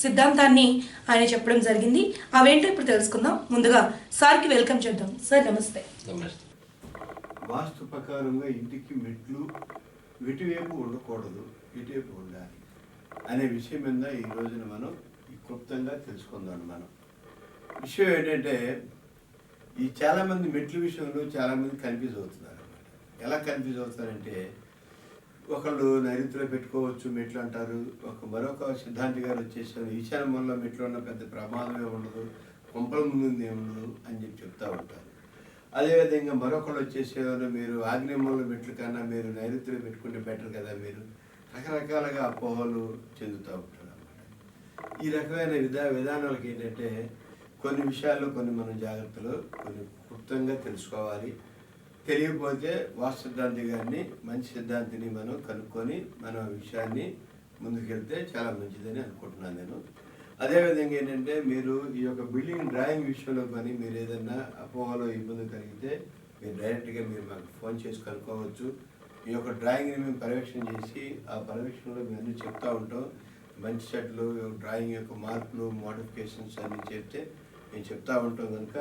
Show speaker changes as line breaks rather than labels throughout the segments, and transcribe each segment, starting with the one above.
సిద్ధాంతాన్ని ఆయన చెప్పడం జరిగింది. అవేంటో ఇప్పుడు తెలుసుకుందాం. ముందుగా సార్కి వెల్కమ్ చేద్దాం. సార్ నమస్తే.
నమస్తే.
వాస్తు ప్రకారంగా ఇంటికి మెట్లు ఇటువైపు ఉండకూడదు ఇటువైపు ఉండాలి అనే విషయం మీద ఈ రోజున మనం క్లుప్తంగా తెలుసుకుందాం మనం. విషయం ఏంటంటే ఈ చాలామంది మెట్ల విషయంలో చాలామంది కన్ఫ్యూజ్ అవుతున్నారు ఎలా కన్ఫ్యూజ్ అవుతారంటే ఒకళ్ళు నైరుతిలో పెట్టుకోవచ్చు మెట్లు అంటారు. ఒక మరొక సిద్ధాంతి గారు వచ్చేసారు. ఈశాన్య వల్ల మెట్లు ఉన్న పెద్ద ప్రమాదమే ఉండదు. కొంపల ముందు ఏముండదు అని చెప్పి చెప్తా ఉంటారు. అదేవిధంగా మరొకళ్ళు వచ్చేసేవారు మీరు ఆగ్నేయంలో మెట్లు కన్నా మీరు నైరుతిలో పెట్టుకుంటే బెటర్ కదా మీరు. రకరకాలుగా అపోహలు చెందుతూ ఉంటారు అన్నమాట. ఈ రకమైన విధా విధానాలకు ఏంటంటే కొన్ని విషయాల్లో కొన్ని మనం జాగ్రత్తలు కొన్ని క్లుప్తంగా తెలుసుకోవాలి. తెలియకపోతే వాస్తు సిద్ధాంతి గారిని మంచి సిద్ధాంతిని మనం కనుక్కొని మన విషయాన్ని ముందుకెళ్తే చాలా మంచిదని అనుకుంటున్నాను నేను. అదేవిధంగా ఏంటంటే మీరు ఈ యొక్క బిల్డింగ్ డ్రాయింగ్ విషయంలో కానీ మీరు ఏదైనా అపోహలో ఇబ్బంది కలిగితే మీరు డైరెక్ట్గా మీరు మాకు ఫోన్ చేసి కనుక్కోవచ్చు. ఈ యొక్క డ్రాయింగ్ని మేము పర్యవేక్షణ చేసి ఆ పర్యవేక్షణలో మేము అన్నీ చెప్తూ ఉంటాం. మంచి సెట్లు డ్రాయింగ్ యొక్క మార్పులు మోడిఫికేషన్స్ అన్నీ చెప్తే మేము చెప్తూ ఉంటాం కనుక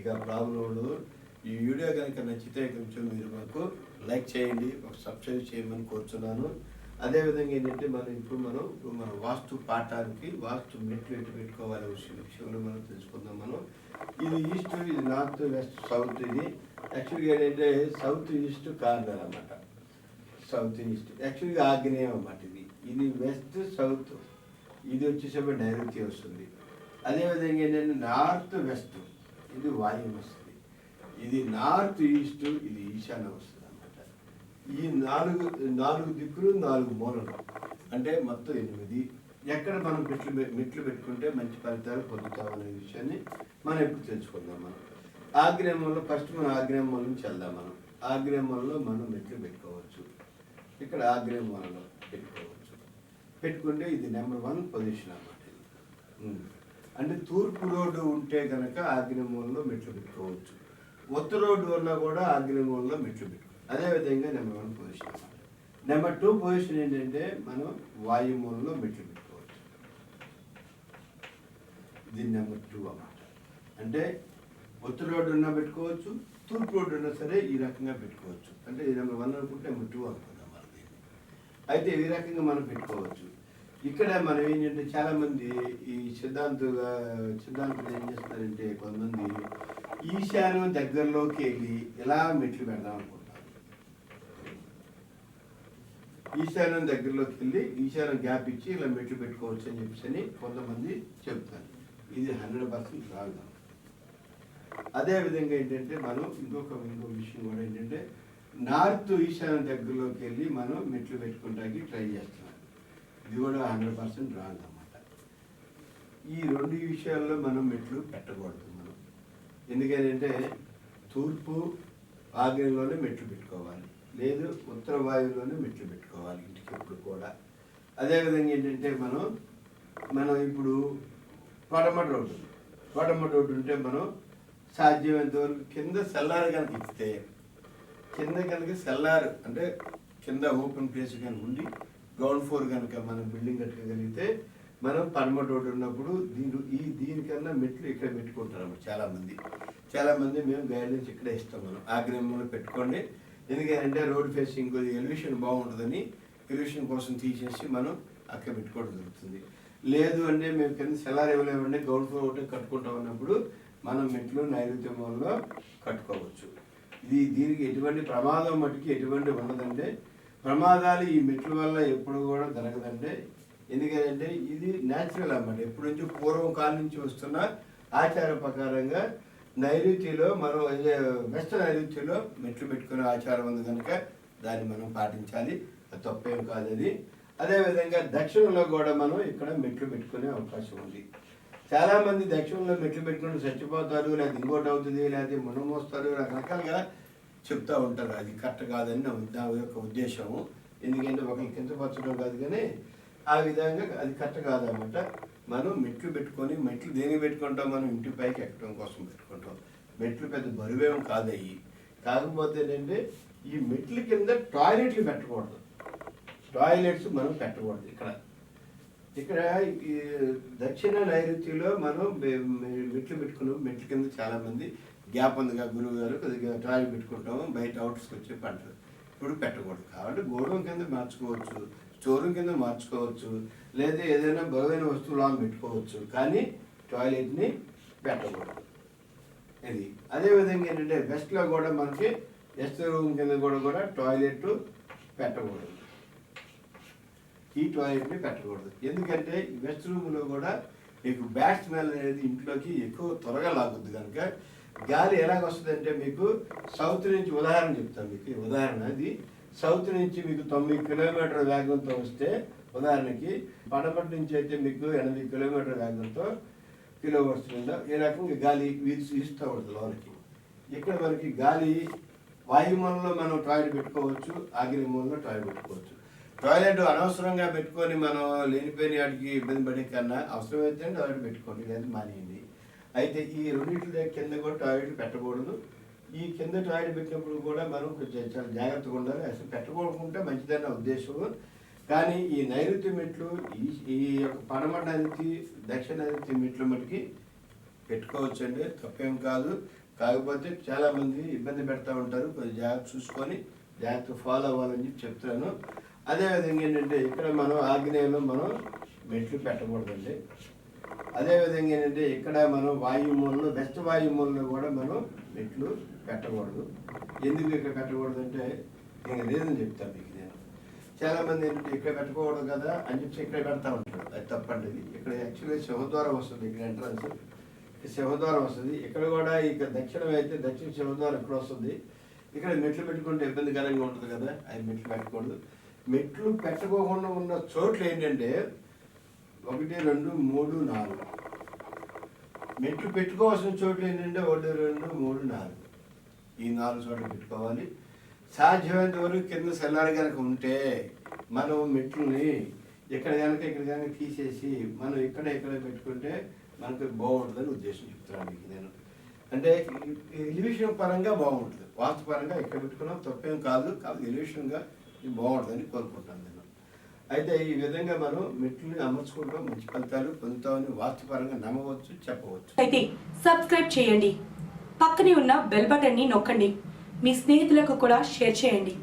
ఇక ప్రాబ్లం ఉండదు. ఈ వీడియో కనుక నచ్చితే కొంచెం మీరు మాకు లైక్ చేయండి ఒక సబ్స్క్రైబ్ చేయమని కోరుతున్నాను అదేవిధంగా ఏంటంటే మనం ఇప్పుడు మనం ఇప్పుడు మన వాస్తు పాఠానికి వాస్తు మెట్లు ఎట్టు పెట్టుకోవాలి విషయం విషయంలో మనం తెలుసుకుందాం మనం. ఇది ఈస్ట్ ఇది నార్త్ వెస్ట్ సౌత్ ఇది. యాక్చువల్గా ఏంటంటే సౌత్ ఈస్ట్ కార్నర్ అనమాట. South east. యాక్చువల్గా ఆగ్నేయం అన్నమాట ఇది. ఇది వెస్ట్ సౌత్. ఇది వచ్చేసరికి నైరుతి వస్తుంది. అదేవిధంగా ఏంటంటే నార్త్ వెస్ట్. ఇది వాయువు వస్తుంది. ఇది నార్త్ ఈస్ట్ ఇది ఈశాన్య వస్తుంది అనమాట ఈ నాలుగు నాలుగు దిక్కులు నాలుగు మూలలు. అంటే మొత్తం ఎనిమిది. ఎక్కడ మనం మెట్లు మెట్లు పెట్టుకుంటే మంచి ఫలితాలు పొందుతామనే విషయాన్ని మనం ఎప్పుడు తెలుసుకుందాం మనం. ఆగ్నేయంలో ఫస్ట్ మనం ఆగ్నేయం నుంచి వెళ్దాం మనం. ఆగ్నేయం మనం మెట్లు పెట్టుకోవచ్చు. ఇక్కడ ఆగ్నేయం వలలో పెట్టుకోవచ్చు. పెట్టుకుంటే ఇది నెంబర్ వన్ పొజిషన్ అన్నమాట అంటే తూర్పు రోడ్డు ఉంటే కనుక ఆగ్నేయ మెట్లు పెట్టుకోవచ్చు. ఒత్తు రోడ్డు వల్ల కూడా ఆగ్నేయ మూలలో మెట్లు పెట్టుకోవాలి అదేవిధంగా number one position number two position ఏంటంటే మనం వాయు మెట్లు పెట్టుకోవచ్చు. దీని నెంబర్ టూ అన్నమాట అంటే ఒత్తు రోడ్డు ఉన్నా పెట్టుకోవచ్చు తూర్పు రోడ్డు ఉన్నా సరే ఈ రకంగా పెట్టుకోవచ్చు. అంటే ఇది నెంబర్ వన్ అనుకుంటే నెంబర్ టూ అనుకుందాం మనం దీన్ని. అయితే ఈ రకంగా మనం పెట్టుకోవచ్చు. ఇక్కడ మనం ఏంటంటే చాలామంది ఈ సిద్ధాంతంగా సిద్ధాంతం ఏం చేస్తారంటే కొంతమంది ఈశాన్యం దగ్గరలోకి వెళ్ళి ఇలా మెట్లు పెడదాం అనుకుంటారు? ఈశాన్యం దగ్గరలోకి వెళ్ళి ఈశాన్యం గ్యాప్ ఇచ్చి ఇలా మెట్లు పెట్టుకోవచ్చు అని చెప్పేసి అని కొంతమంది చెప్తారు. ఇది హండ్రెడ్ పర్సెంట్ రాదు అదే విధంగా ఏంటంటే మనం ఇంకొక ఇంకొక విషయం కూడా ఏంటంటే నార్త్ ఈశాన్యం దగ్గరలోకి వెళ్ళి మనం మెట్లు పెట్టుకోవడానికి ట్రై చేస్తున్నాం. ఇది కూడా హండ్రెడ్ పర్సెంట్ రాదు అన్నమాట ఈ రెండు విషయాల్లో మనం మెట్లు పెట్టకూడదు. ఎందుకంటే తూర్పు ఆగ్నేయంలోనే మెట్లు పెట్టుకోవాలి లేదు ఉత్తర వాయువులోనే మెట్లు పెట్టుకోవాలి ఇంటికి ఎప్పుడు కూడా అదేవిధంగా ఏంటంటే మనం మనం ఇప్పుడు పడమటి రోడ్డు ఉంది. రోడ్డు ఉంటే మనం సాధ్యమైనంత వరకు కింద సెల్లార్ కనుక ఇస్తే కింద కనుక సెల్లారు అంటే కింద ఓపెన్ ప్లేస్ కనుక ఉండి గ్రౌండ్ ఫ్లోర్ కనుక మనం బిల్డింగ్ కట్టగలిగితే మనం పడమటి రోడ్డు ఉన్నప్పుడు దీని ఈ దీనికన్నా మెట్లు ఇక్కడ పెట్టుకుంటారు చాలామంది. చాలామంది మేము గైడెన్స్ ఇక్కడే ఇస్తాం మనం. ఆగ్రహంలో పెట్టుకోండి. ఎందుకంటే రోడ్ ఫేసింగ్ కొద్దిగా ఎల్యూషన్ బాగుంటుందని ఎల్యూషన్ కోసం తీసేసి మనం అక్కడ పెట్టుకోవడం జరుగుతుంది. లేదు అంటే మేము కింద సెలార్ ఇవ్వలేమంటే గ్రౌండ్ ఫ్లోర్ ఒకటి కట్టుకుంటాం అన్నప్పుడు మనం మెట్లు నైరుతి మూలలో కట్టుకోవచ్చు. ఇది దీనికి ఎటువంటి ప్రమాదం మటుకి ఎటువంటి ఉండదంటే ప్రమాదాలు ఈ మెట్ల వల్ల ఎప్పుడు కూడా జరగదంటే ఎందుకంటే ఇది న్యాచురల్ అన్నమాట. ఎప్పటి నుంచి పూర్వం కాలం నుంచి వస్తున్న ఆచార ప్రకారంగా నైరుతిలో మనం అదే వెస్ట్ నైరుతిలో మెట్లు పెట్టుకునే ఆచారం ఉంది కనుక దాన్ని మనం పాటించాలి. అది తప్పేం కాదు అది. అదేవిధంగా దక్షిణంలో కూడా మనం ఇక్కడ మెట్లు పెట్టుకునే అవకాశం ఉంది. చాలామంది దక్షిణంలో మెట్లు పెట్టుకుని చచ్చిపోతారు లేదా ఇంకోటి అవుతుంది లేదా మునమోస్తారు రకరకాలుగా చెప్తూ ఉంటారు. అది కరెక్ట్ కాదని నా నా యొక్క ఉద్దేశము. ఎందుకంటే ఒకరికి కించపరచడం కాదు కానీ ఆ విధంగా అది కరెక్ట్ కాదనమాట మనం మెట్లు పెట్టుకొని మెట్లు దేనికి పెట్టుకుంటాం మనం? ఇంటి పైకి ఎక్కడం కోసం పెట్టుకుంటాం. మెట్లు పెద్ద బరువేం కాదయ్యి. కాకపోతే ఏంటంటే ఈ మెట్ల కింద టాయిలెట్లు పెట్టకూడదు. టాయిలెట్స్ మనం పెట్టకూడదు ఇక్కడ. ఇక్కడ ఈ దక్షిణ నైరుతిలో మనం మెట్లు పెట్టుకున్నాం. మెట్ల కింద చాలామంది గ్యాప్ ఉందిగా గురువు గారు కొద్దిగా టాయిలెట్ పెట్టుకుంటాము. బయట అవుట్స్కి వచ్చే పంటలు. ఇప్పుడు పెట్టకూడదు. కాబట్టి గోడౌన్ కింద మార్చుకోవచ్చు స్టోరూమ్ కింద మార్చుకోవచ్చు లేదా ఏదైనా బరువైన వస్తువులా పెట్టుకోవచ్చు. కానీ టాయిలెట్ని పెట్టకూడదు. ఇది. అదేవిధంగా ఏంటంటే వెస్ట్లో కూడా మనకి వెస్ట్ రూమ్ కింద కూడా కూడా టాయిలెట్ పెట్టకూడదు. ఈ టాయిలెట్ని పెట్టకూడదు. ఎందుకంటే వెస్ట్ రూమ్లో కూడా మీకు బ్యాడ్ స్మెల్ అనేది ఇంట్లోకి ఎక్కువ త్వరగా లాగుద్ది కనుక గాలి ఎలాగ వస్తుందంటే మీకు సౌత్ నుంచి ఉదాహరణ చెప్తాను మీకు ఉదాహరణ అది. సౌత్ నుంచి మీకు తొమ్మిది కిలోమీటర్ వేగంతో వస్తే ఉదాహరణకి పడమటి నుంచి అయితే మీకు ఎనిమిది కిలోమీటర్ వేగంతో కిలో వస్తుందో ఈ రకంగా గాలి వీసి వీస్తూ ఉంటుంది లోనికి. ఇక్కడ మనకి గాలి వాయుమూలంలో మనం టాయిలెట్ పెట్టుకోవచ్చు ఆగిరి టాయిలెట్ పెట్టుకోవచ్చు. టాయిలెట్ అనవసరంగా పెట్టుకొని మనం లేనిపోయిన వాటికి ఇబ్బంది పడే కన్నా అవసరమైతే టాయిలెట్ పెట్టుకోండి లేదు మానేయండి. అయితే ఈ రెండింటి కింద కూడా టాయిలెట్ పెట్టకూడదు. ఈ కింద టాయిలెట్ పెట్టినప్పుడు కూడా మనం కొంచెం చాలా జాగ్రత్తగా ఉండాలి. అసలు పెట్టకూడకుంటే మంచిదన్న ఉద్దేశం. కానీ ఈ నైరుతి మెట్లు ఈ ఈ యొక్క పడమటి నైరుతి దక్షిణ నైరుతి మెట్లు మటుకి పెట్టుకోవచ్చు అండి తప్పేం కాదు. కాకపోతే చాలామంది ఇబ్బంది పెడతా ఉంటారు. కొంచెం జాగ్రత్త చూసుకొని జాగ్రత్త ఫాలో అవ్వాలని చెప్పి చెప్తాను అదేవిధంగా ఏంటంటే ఇక్కడ మనం ఆగ్నేయంలో మనం మెట్లు పెట్టకూడదండి. అదేవిధంగా ఏంటంటే ఇక్కడ మనం వాయుమూలలో వెస్ట్ వాయుమూలలో కూడా మనం మెట్లు పెట్టకూడదు ఎందుకు ఇక్కడ పెట్టకూడదు అంటే నేను లేదని చెప్తాను మీకు నేను. చాలామంది ఏంటంటే ఇక్కడ పెట్టకూడదు కదా అని చెప్పి ఇక్కడ పెడతా ఉంటారు. అది తప్పండి. ఇది. ఇక్కడ యాక్చువల్గా సింహద్వారం వస్తుంది ఇక్కడ ఎంట్రన్స్ సింహద్వారం వస్తుంది. ఇక్కడ కూడా ఇక దక్షిణం అయితే దక్షిణ సింహద్వారం ఇక్కడ వస్తుంది. ఇక్కడ మెట్లు పెట్టుకుంటే ఇబ్బందికరంగా ఉంటుంది కదా. అది మెట్లు పెట్టకూడదు. మెట్లు పెట్టకోకుండా ఉన్న చోట్లు ఏంటంటే ఒకటి రెండు మూడు నాలుగు. మెట్లు పెట్టుకోవాల్సిన చోట్లు ఏంటంటే ఒకటి రెండు మూడు నాలుగు. ఈ నాలుగు చోట్ల పెట్టుకోవాలి. సాధ్యమైనంత వరకు కింద సెల్లారి కనుక ఉంటే మనం మెట్లని ఇక్కడ కనుక ఇక్కడ కనుక తీసేసి మనం ఇక్కడ ఇక్కడ పెట్టుకుంటే మనకు బాగుంటుందని ఉద్దేశం చెప్తున్నాను మీకు నేను. అంటే ఎలివేషన్ పరంగా బాగుంటుంది. వాస్తు పరంగా ఇక్కడ పెట్టుకున్నాం తప్పేం కాదు కాదు ఎలివేషన్గా ఇది బాగుంటుందని కోరుకుంటాను నేను. అయితే ఈ విధంగా మనం మెట్లని అమర్చుకుంటాం మంచి ఫలితాలు పొందుతామని వాస్తుపరంగా నమ్మవచ్చు చెప్పవచ్చు.
అయితే సబ్స్క్రైబ్ చేయండి. పక్కనే ఉన్న బెల్ బటన్ని నొక్కండి. మీ స్నేహితులకు కూడా షేర్ చేయండి.